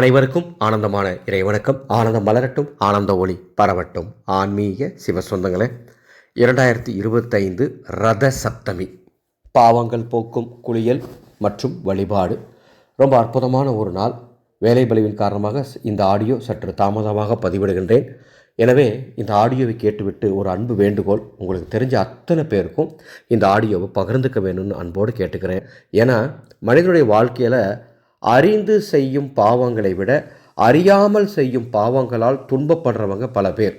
அனைவருக்கும் ஆனந்தமான இறைவணக்கம் ஆனந்தம் மலரட்டும் ஆனந்த ஒளி பரவட்டும். ஆன்மீக சிவ சொந்தங்களே இரண்டாயிரத்தி இருபத்தைந்து ரத சப்தமி. பாவங்கள் போக்கும் குளியல் மற்றும் வழிபாடு. ரொம்ப அற்புதமான ஒரு நாள். வேலை பலிவின் காரணமாக இந்த ஆடியோ சற்று தாமதமாக பதிவிடுகின்றேன். எனவே இந்த ஆடியோவை கேட்டுவிட்டு ஒரு அன்பு வேண்டுகோள் உங்களுக்கு தெரிஞ்ச அத்தனை பேருக்கும் இந்த ஆடியோவை பகிர்ந்துக்க வேணும்னு அன்போடு கேட்டுக்கிறேன். ஏன்னா மனிதனுடைய வாழ்க்கையில் அறிந்து செய்யும் பாவங்களை விட அறியாமல் செய்யும் பாவங்களால் துன்பப்படுறவங்க பல பேர்.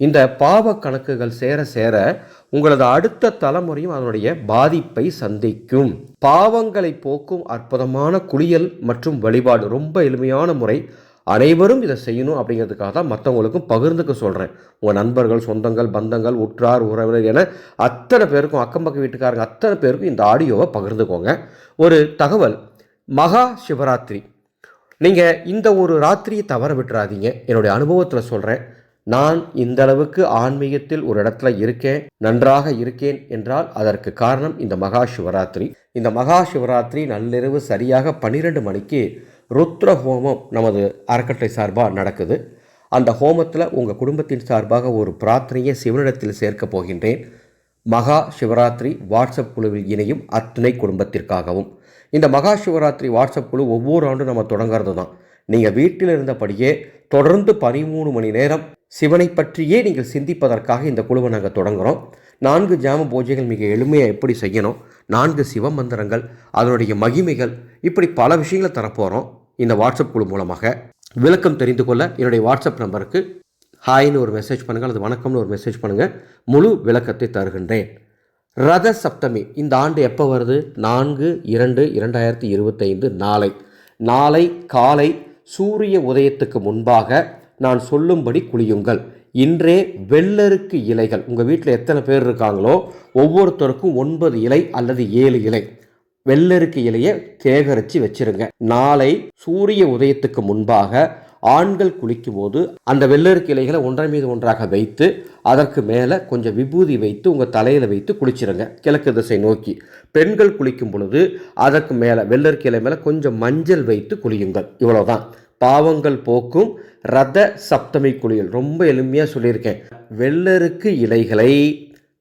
இந்த பாவ கணக்குகள் சேர சேர உங்களது அடுத்த தலைமுறையும் அதனுடைய பாதிப்பை சந்திக்கும். பாவங்களை போக்கும் அற்புதமான குளியல் மற்றும் வழிபாடு ரொம்ப எளிமையான முறை. அனைவரும் இதை செய்யணும் அப்படிங்கிறதுக்காக தான் மற்றவங்களுக்கும் பகிர்ந்துக்க சொல்கிறேன் உங்கள் நண்பர்கள் சொந்தங்கள் பந்தங்கள் உற்றார் உறவினர் என அத்தனை பேருக்கும் அக்கம் பக்கம் வீட்டுக்காரங்க அத்தனை பேருக்கும் இந்த ஆடியோவை பகிர்ந்துக்கோங்க. ஒரு தகவல் மகா சிவராத்திரி. நீங்கள் இந்த ஒரு ராத்திரியை தவற விட்டுறாதீங்க. என்னுடைய அனுபவத்தில் சொல்கிறேன் நான் இந்த அளவுக்கு ஆன்மீகத்தில் ஒரு இடத்துல இருக்கேன் நன்றாக இருக்கேன் என்றால் அதற்கு காரணம் இந்த மகா சிவராத்திரி. இந்த மகா சிவராத்திரி நள்ளிரவு சரியாக பன்னிரெண்டு மணிக்கு ருத்ர ஹோமம் நமது அறக்கட்டளை சார்பாக நடக்குது. அந்த ஹோமத்தில் உங்கள் குடும்பத்தின் சார்பாக ஒரு பிரார்த்தனையை சிவனிடத்தில் சேர்க்கப் போகின்றேன். மகா சிவராத்திரி வாட்ஸ்அப் குழுவில் இணையும் அத்தனை குடும்பத்திற்காகவும். இந்த மகா சிவராத்திரி வாட்ஸ்அப் குழு ஒவ்வொரு ஆண்டும் நம்ம தொடங்குறது தான். நீங்கள் வீட்டில் இருந்தபடியே தொடர்ந்து பதிமூணு மணி நேரம் சிவனை பற்றியே நீங்கள் சிந்திப்பதற்காக இந்த குழுவை நாங்கள் தொடங்குகிறோம் நான்கு ஜாம பூஜைகள் மிக எளிமையாக எப்படி செய்யணும் நான்கு சிவ மந்திரங்கள் அதனுடைய மகிமைகள் இப்படி பல விஷயங்களை தரப்போகிறோம் இந்த வாட்ஸ்அப் குழு மூலமாக. விளக்கம் தெரிந்து கொள்ள என்னுடைய வாட்ஸ்அப் நம்பருக்கு ஹாய்னு ஒரு மெசேஜ் பண்ணுங்கள் அல்லது வணக்கம்னு ஒரு மெசேஜ் பண்ணுங்கள் முழு விளக்கத்தை தருகின்றேன். ரத சப்தமி இந்த ஆண்டு எப்போ வருது? நான்கு இரண்டு இரண்டாயிரத்தி இருபத்தைந்து நாளை. நாளை காலை சூரிய உதயத்துக்கு முன்பாக நான் சொல்லும்படி குளியுங்கள். இன்றே வெள்ளருக்கு இலைகள். உங்கள் வீட்டில் எத்தனை பேர் இருக்காங்களோ ஒவ்வொருத்தருக்கும் ஒன்பது இலை அல்லது ஏழு இலை. வெள்ளருக்கு இலையை சேகரித்து வச்சிருங்க. நாளை சூரிய உதயத்துக்கு முன்பாக ஆண்கள் குளிக்கும் போது அந்த வெள்ளருக்கு இலைகளை ஒன்றன் மீது ஒன்றாக வைத்து அதற்கு மேலே கொஞ்சம் விபூதி வைத்து உங்கள் தலையில் வைத்து குளிச்சிருங்க. கிழக்கு திசை நோக்கி. பெண்கள் குளிக்கும் பொழுது அதற்கு மேலே வெள்ளருக்கு இலை மேலே கொஞ்சம் மஞ்சள் வைத்து குளியுங்கள். இவ்வளோதான் பாவங்கள் போக்கும் ரத சப்தமி குளியல். ரொம்ப எளிமையாக சொல்லியிருக்கேன். வெள்ளருக்கு இலைகளை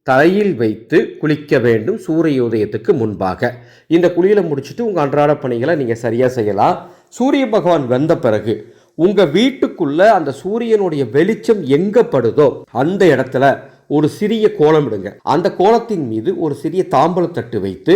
தலையில் வைத்து குளிக்க வேண்டும் சூரிய உதயத்துக்கு முன்பாக. இந்த குளியலை முடிச்சுட்டு உங்கள் அன்றாட பணிகளை நீங்கள் சரியாக செய்யலாம். சூரிய பகவான் வந்த பிறகு உங்கள் வீட்டுக்குள்ள அந்த சூரியனுடைய வெளிச்சம் எங்க படுதோ அந்த இடத்துல ஒரு சிறிய கோலம் இடுங்க. அந்த கோலத்தின் மீது ஒரு சிறிய தாம்பலத்தட்டு வைத்து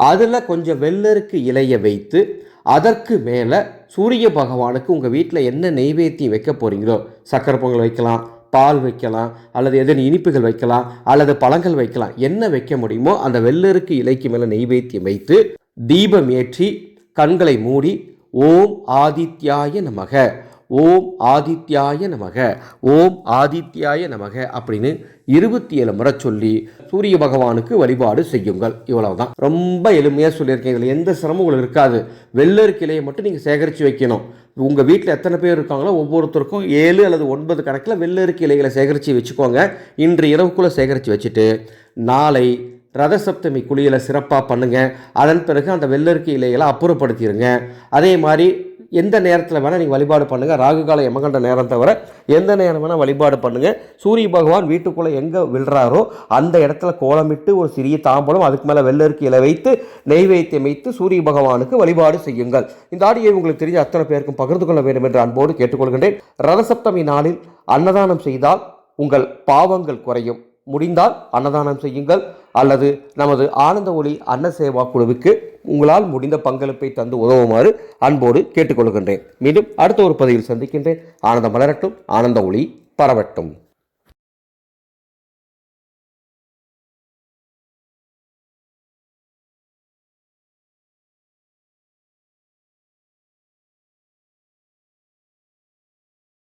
அதில் கொஞ்சம் வெள்ளருக்கு இலையை வைத்து அதற்கு மேலே சூரிய பகவானுக்கு உங்கள் வீட்டில் என்ன நெய்வேத்தியம் வைக்க போகிறீங்களோ சக்கரை பொங்கல் வைக்கலாம் பால் வைக்கலாம் அல்லது எதன் இனிப்புகள் வைக்கலாம் அல்லது பழங்கள் வைக்கலாம் என்ன வைக்க முடியுமோ அந்த வெள்ளருக்கு இலைக்கு மேலே நெய்வேத்தியம் வைத்து தீபம் ஏற்றி கண்களை மூடி ஓம் ஆதித்யாய நமக. ஓம் ஆதித்யாய நமக. ஓம் ஆதித்யாய நமக அப்படின்னு இருபத்தி ஏழு முறை சொல்லி சூரிய பகவானுக்கு வழிபாடு செய்யுங்கள். இவ்வளவுதான். ரொம்ப எளிமையாக சொல்லியிருக்கேன். இதில் எந்த சிரமம் உங்களுக்கு இருக்காது. வெள்ளரு கிளையை மட்டும் நீங்கள் சேகரித்து வைக்கணும். உங்கள் வீட்டில் எத்தனை பேர் இருக்காங்களோ ஒவ்வொருத்தருக்கும் ஏழு அல்லது ஒன்பது கணக்கில் வெள்ளருக்கு கிளைகளை சேகரித்து வச்சுக்கோங்க. இன்று இரவுக்குள்ளே சேகரித்து வச்சுட்டு நாளை ரதசப்தமி குளியலை சிறப்பாக பண்ணுங்கள் அதன் பிறகு அந்த வெள்ளருக்கு இலைகளை அப்புறப்படுத்திடுங்க அதே மாதிரி எந்த நேரத்தில் வேணால் நீங்கள் வழிபாடு பண்ணுங்கள் ராகுகால எமகண்ட யமகண்ட நேரம் தவிர எந்த நேரம் வேணால் வழிபாடு பண்ணுங்கள் சூரிய பகவான் வீட்டுக்குள்ளே எங்கே விழுறாரோ அந்த இடத்துல கோலமிட்டு ஒரு சிறிய தாம்பலம் அதுக்கு மேலே வெள்ளருக்கு இலை வைத்து நெய்வேத்தியம் வைத்து சூரிய பகவானுக்கு வழிபாடு செய்யுங்கள். இந்த ஆடியை உங்களுக்கு தெரிஞ்ச அத்தனை பேருக்கும் பகிர்ந்து கொள்ள வேண்டும் என்று அன்போடு கேட்டுக்கொள்கின்றேன். ரதசப்தமி நாளில் அன்னதானம் செய்தால் உங்கள் பாவங்கள் குறையும். முடிந்தால் அன்னதானம் செய்யுங்கள். அல்லது நமது ஆனந்த ஒளி அன்ன சேவா குழுவுக்கு உங்களால் முடிந்த பங்களிப்பை தந்து உதவுமாறு அன்போடு கேட்டுக்கொள்கின்றேன். மீண்டும் அடுத்த ஒரு பதிவில் சந்திக்கின்றேன். ஆனந்தம் மலரட்டும். ஆனந்த ஒளி பரவட்டும்.